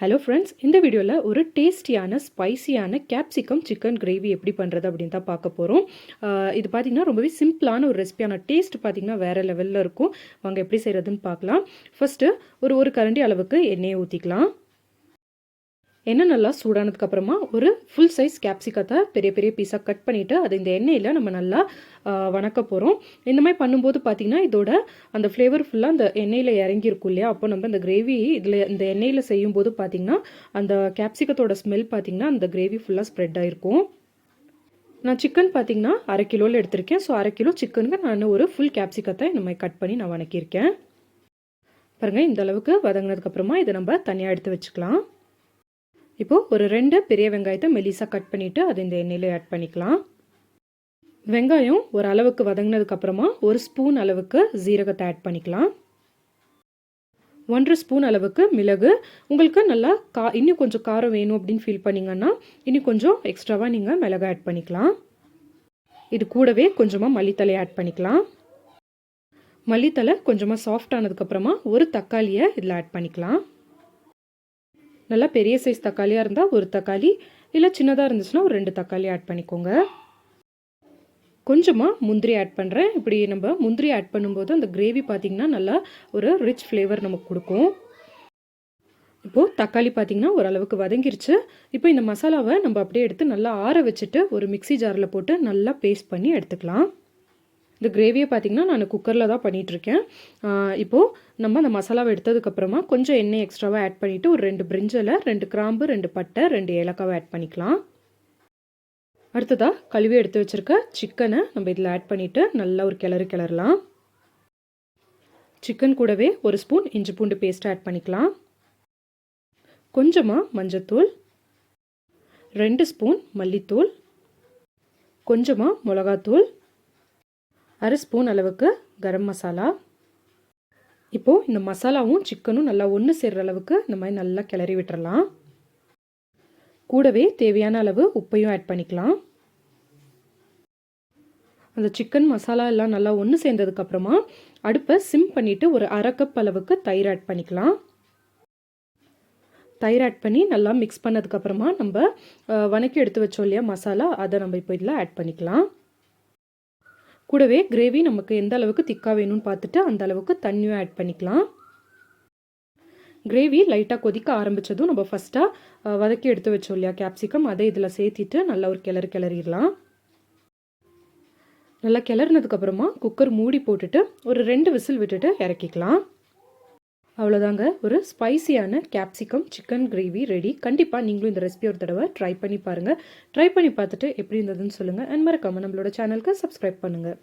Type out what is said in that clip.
Hello friends இந்த வீடியோவில் ஒரு டேஸ்டியான ஸ்பைசியான கேப்சிகம் சிக்கன் கிரேவி எப்படி பண்ணுறது அப்படின்னு தான் பார்க்க போகிறோம் இது பார்த்திங்கன்னா ரொம்பவே சிம்பிளான ஒரு ரெசிபியான டேஸ்ட் பார்த்திங்கன்னா வேறு லெவலில் இருக்கும். வாங்க எப்படி செய்கிறதுன்னு பார்க்கலாம். ஃபஸ்ட்டு ஒரு ஒரு கரண்டி அளவுக்கு எண்ணெயை ஊற்றிக்கலாம் எண்ணெய் நல்லா சூடானதுக்கப்புறமா ஒரு ஃபுல் சைஸ் கேப்சிகத்தை பெரிய பெரிய பீஸாக கட் பண்ணிவிட்டு அது இந்த எண்ணெயில் நம்ம நல்லா வணக்க போகிறோம் இந்த மாதிரி பண்ணும்போது பார்த்திங்கன்னா இதோட அந்த ஃப்ளேவர் ஃபுல்லாக அந்த எண்ணெயில் இறங்கியிருக்கும் இல்லையா? அப்போ நம்ம இந்த கிரேவி இதில் இந்த எண்ணெயில் செய்யும்போது பார்த்திங்கன்னா அந்த கேப்சிகத்தோட ஸ்மெல் பார்த்திங்கன்னா அந்த கிரேவி ஃபுல்லாக ஸ்ப்ரெட் ஆகிருக்கும் நான் சிக்கன் பார்த்திங்கன்னா அரை கிலோவில் எடுத்திருக்கேன். ஸோ அரை கிலோ சிக்கனுக்கு நான் ஒரு ஃபுல் கேப்சிகத்தை இந்த மாதிரி கட் பண்ணி நான் வணக்கியிருக்கேன். பாருங்கள் இந்த அளவுக்கு வதங்கினதுக்கப்புறமா இதை நம்ம தனியாக எடுத்து வச்சுக்கலாம். இப்போது ஒரு ரெண்டு பெரிய வெங்காயத்தை மெலிசாக கட் பண்ணிவிட்டு அதை இந்த எண்ணெயில் ஆட் பண்ணிக்கலாம். வெங்காயம் ஒரு அளவுக்கு வதங்கினதுக்கப்புறமா ஒரு ஸ்பூன் அளவுக்கு ஜீரகத்தை ஆட் பண்ணிக்கலாம். ஒன்றரை ஸ்பூன் அளவுக்கு மிளகு. உங்களுக்கு நல்லா கா இன்னும் கொஞ்சம் காரம் வேணும் அப்படின்னு ஃபீல் பண்ணிங்கன்னா இன்னும் கொஞ்சம் எக்ஸ்ட்ராவாக நீங்கள் மிளகு ஆட் பண்ணிக்கலாம். இது கூடவே கொஞ்சமாக மல்லித்தலை ஆட் பண்ணிக்கலாம். மல்லித்தலை கொஞ்சமாக சாஃப்ட் ஆனதுக்கப்புறமா ஒரு தக்காளியை இதில் ஆட் பண்ணிக்கலாம். நல்லா பெரிய சைஸ் தக்காளியாக இருந்தால் ஒரு தக்காளி இல்லை சின்னதாக இருந்துச்சுன்னா ஒரு ரெண்டு தக்காளி ஆட் பண்ணிக்கோங்க. கொஞ்சமாக முந்திரி ஆட் பண்ணுறேன் இப்படி நம்ம முந்திரி ஆட் பண்ணும்போது அந்த கிரேவி பார்த்திங்கன்னா நல்லா ஒரு ரிச் ஃப்ளேவர் நமக்கு கொடுக்கும். இப்போது தக்காளி பார்த்திங்கன்னா ஓரளவுக்கு வதங்கிருச்சு. இப்போ இந்த மசாலாவை நம்ம அப்படியே எடுத்து நல்லா ஆற வச்சுட்டு ஒரு மிக்சி ஜாரில் போட்டு நல்லா பேஸ்ட் பண்ணி எடுத்துக்கலாம். இந்த கிரேவியை பார்த்திங்கன்னா நான் குக்கரில் தான் பண்ணிகிட்ருக்கேன் இப்போது நம்ம அந்த மசாலாவை எடுத்ததுக்கப்புறமா கொஞ்சம் எண்ணெய் எக்ஸ்ட்ராவாக ஆட் பண்ணிவிட்டு ஒரு ரெண்டு பிரிஞ்சில் ரெண்டு கிராம்பு ரெண்டு பட்டை ரெண்டு ஏலக்காவை ஆட் பண்ணிக்கலாம். அடுத்ததாக கழுவி எடுத்து வச்சுருக்க சிக்கனை நம்ம இதில் ஆட் பண்ணிவிட்டு நல்லா ஒரு கிளறு கிளறலாம். சிக்கன் கூடவே ஒரு ஸ்பூன் இஞ்சி பூண்டு பேஸ்ட் ஆட் பண்ணிக்கலாம். கொஞ்சமாக மஞ்சத்தூள் ரெண்டு ஸ்பூன் மல்லித்தூள் கொஞ்சமாக மிளகாத்தூள் அரை ஸ்பூன் அளவுக்கு கரம் மசாலா. இப்போது இந்த மசாலாவும் சிக்கனும் நல்லா ஒன்று சேர்கிற அளவுக்கு இந்த மாதிரி நல்லா கிளறி விட்டுறலாம். கூடவே தேவையான அளவு உப்பையும் ஆட் பண்ணிக்கலாம். அந்த சிக்கன் மசாலா எல்லாம் நல்லா ஒன்று சேர்ந்ததுக்கப்புறமா அடுப்பை சிம் பண்ணிவிட்டு ஒரு அரை கப் அளவுக்கு தயிர் ஆட் பண்ணிக்கலாம். தயிர் ஆட் பண்ணி நல்லா மிக்ஸ் பண்ணதுக்கப்புறமா நம்ம வணக்கி எடுத்து வச்சோம் இல்லையா மசாலா அதை நம்ம இப்போ இதில் ஆட் பண்ணிக்கலாம். கூடவே கிரேவி நமக்கு எந்த அளவுக்கு திக்காக வேணும்னு பார்த்துட்டு அந்த அளவுக்கு தண்ணியும் ஆட் பண்ணிக்கலாம். கிரேவி லைட்டாக கொதிக்க ஆரம்பித்ததும் நம்ம ஃபஸ்ட்டாக வதக்கி எடுத்து வச்சோம் இல்லையா கேப்சிகம் அதை இதில் சேர்த்திட்டு நல்லா ஒரு கிளறு கிளறிடலாம். நல்லா கிளறினதுக்கப்புறமா குக்கர் மூடி போட்டுட்டு ஒரு ரெண்டு விசில் விட்டுட்டு இறக்கிக்கலாம். அவ்வளோதாங்க ஒரு ஸ்பைசியான கேப்சிகம் சிக்கன் கிரேவி ரெடி கண்டிப்பாக நீங்களும் இந்த ரெசிபி ஒரு தடவை ட்ரை பண்ணி பாருங்கள் ட்ரை பண்ணி பார்த்துட்டு எப்படி இருந்ததுன்னு சொல்லுங்கள் அண்ட் மறக்காமல் நம்மளோட சேனலுக்கு சப்ஸ்கிரைப் பண்ணுங்கள்